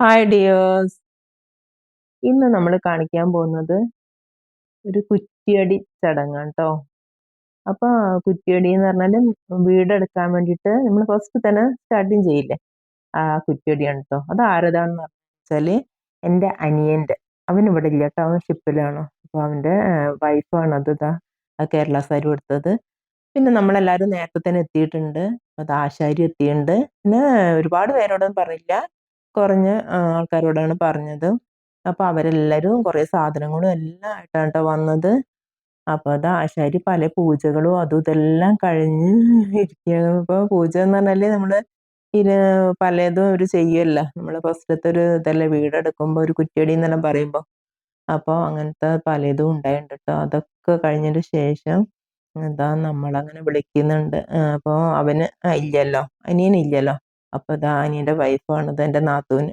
Hi dears ഇന്ന് നമ്മൾ കാണിക്കാൻ പോകുന്നത് ഒരു കുറ്റിയടി ചടങ്ങാണ് കേട്ടോ അപ്പോൾ കുറ്റിയടി എന്ന് പറഞ്ഞാൽ വീടെടുക്കാൻ വേണ്ടിയിട്ട് നമ്മൾ ഫസ്റ്റ് തന്നെ സ്റ്റാർട്ടിങ് ചെയ്യില്ലേ? ആ കുറ്റിയടിയാണ് കേട്ടോ അത് ആരതാണെന്ന് വെച്ചാൽ എന്റെ അനിയന്റെ. അവൻ ഇവിടെ ഇല്ല കേട്ടോ അവൻ ഷിപ്പിലാണ്. അപ്പോൾ അവന്റെ വൈഫാണ് അത് ഇതാ കേരള സാരി കൊടുത്തത് പിന്നെ നമ്മളെല്ലാവരും നേരത്തെ തന്നെ എത്തിയിട്ടുണ്ട്. അത് ആശാരി എത്തിയിട്ടുണ്ട് പിന്നെ ഒരുപാട് പേരോടൊന്നും പറയില്ല കുറഞ്ഞ ആൾക്കാരോടാണ് പറഞ്ഞത്. അപ്പോൾ അവരെല്ലാവരും കുറേ സാധനങ്ങളും എല്ലാം ആയിട്ടാണ് വന്നത്. അപ്പോൾ അത് ആശാരി പല പൂജകളും അതും ഇതെല്ലാം കഴിഞ്ഞ് ഇരിക്കുകയാണ്. പൂജ എന്ന് പറഞ്ഞാൽ നമ്മൾ ഇത് പലതും ഒരു ചെയ്യല്ല നമ്മൾ ഫസ്റ്റത്തെ ഒരു ഇതല്ല വീടെടുക്കുമ്പോൾ ഒരു കുറ്റിയടി എന്നെല്ലാം പറയുമ്പോൾ അപ്പോൾ അങ്ങനത്തെ പലതും ഉണ്ടായിട്ടുണ്ട് അതൊക്കെ കഴിഞ്ഞതിന് ശേഷം എന്താ നമ്മളങ്ങനെ വിളിക്കുന്നുണ്ട്. അപ്പോൾ അവന് ഇല്ലല്ലോ. അനിയനില്ലല്ലോ അപ്പോൾ ഇതാ അനിയുടെ വൈഫാണ് ഇത് എന്റെ നാത്തൂന്.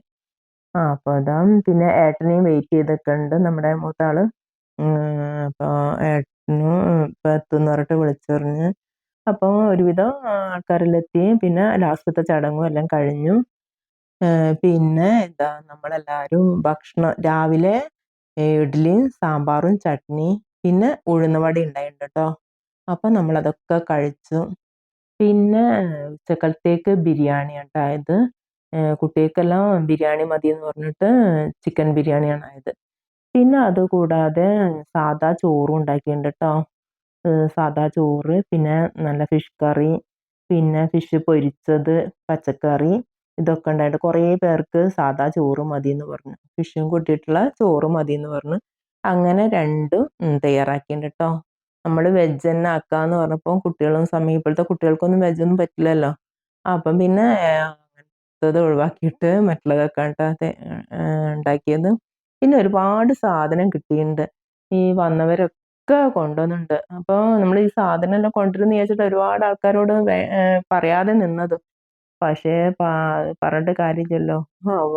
ആ അപ്പോൾ അതാ പിന്നെ ഏട്ടനെയും വെയിറ്റ് ചെയ്തൊക്കെ ഉണ്ട് നമ്മുടെ മൂത്താൾ. അപ്പോൾ ഏട്ടനും ഇപ്പം എത്തുമെന്ന് പറഞ്ഞിട്ട് വിളിച്ചു പറഞ്ഞ്. അപ്പോൾ ഒരുവിധം ആൾക്കാരെല്ലാം പിന്നെ ലാസ്റ്റത്തെ ചടങ്ങും എല്ലാം കഴിഞ്ഞു. പിന്നെ എന്താ നമ്മളെല്ലാവരും ഭക്ഷണം രാവിലെ ഇഡ്ഡലിയും സാമ്പാറും ചട്നി പിന്നെ ഉഴുന്നുവട ഉണ്ടായിട്ടുണ്ട് കേട്ടോ. അപ്പം നമ്മളതൊക്കെ കഴിച്ചു. പിന്നെ ഉച്ചക്കലത്തേക്ക് ബിരിയാണി ഉണ്ടായത് കുട്ടികൾക്കെല്ലാം ബിരിയാണി മതി എന്ന് പറഞ്ഞിട്ട് ചിക്കൻ ബിരിയാണിയാണ് ആയത്. പിന്നെ അതുകൂടാതെ സാദാ ചോറും ഉണ്ടാക്കിയിട്ടുണ്ട് കേട്ടോ. സാദാ ചോറ് പിന്നെ നല്ല ഫിഷ് കറി പിന്നെ ഫിഷ് പൊരിച്ചത് പച്ചക്കറി ഇതൊക്കെ ഉണ്ടായിട്ട് കുറേ പേർക്ക് സാദാ ചോറ് മതി എന്ന് പറഞ്ഞു. ഫിഷും കൂട്ടിയിട്ടുള്ള ചോറ് മതി എന്ന് പറഞ്ഞു. അങ്ങനെ രണ്ടും തയ്യാറാക്കിയിട്ടുണ്ട് കേട്ടോ. നമ്മൾ വെജ് തന്നെ ആക്കാന്ന് പറഞ്ഞപ്പോൾ കുട്ടികളും സമയം ഇപ്പോഴത്തെ കുട്ടികൾക്കൊന്നും വെജൊന്നും പറ്റില്ലല്ലോ. അപ്പം പിന്നെ അങ്ങനത്തത് ഒഴിവാക്കിയിട്ട് മറ്റുള്ളതൊക്കെ ഉണ്ടാക്കിയത്. പിന്നെ ഒരുപാട് സാധനം കിട്ടിയിട്ടുണ്ട് ഈ വന്നവരൊക്കെ കൊണ്ടുവന്നുണ്ട്. അപ്പോൾ നമ്മൾ ഈ സാധനം എല്ലാം കൊണ്ടുവരുന്ന വിചാരിച്ചിട്ട് ഒരുപാട് ആൾക്കാരോട് പറയാതെ നിന്നത്. പക്ഷേ പറഞ്ഞിട്ട് കാര്യമില്ലല്ലോ.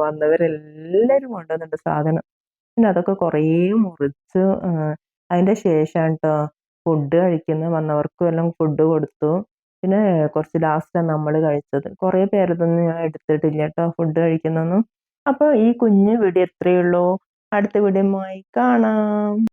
വന്നവരെല്ലാവരും കൊണ്ടുവന്നിട്ടുണ്ട് സാധനം. പിന്നെ അതൊക്കെ കുറേ മുറിച്ച് അതിന്റെ ശേഷം കേട്ടോ ഫുഡ് കഴിക്കുന്ന വന്നവർക്കും എല്ലാം ഫുഡ് കൊടുത്തു. പിന്നെ കുറച്ച് ലാസ്റ്റാണ് നമ്മൾ കഴിച്ചത്. കുറേ പേരതൊന്നും ഞാൻ എടുത്തിട്ടില്ല കേട്ടോ ഫുഡ് കഴിക്കുന്നൊന്നും. അപ്പോൾ ഈ കുഞ്ഞു വീഡിയോ എത്രയുള്ളൂ അടുത്ത വീഡിയോയുമായി കാണാം.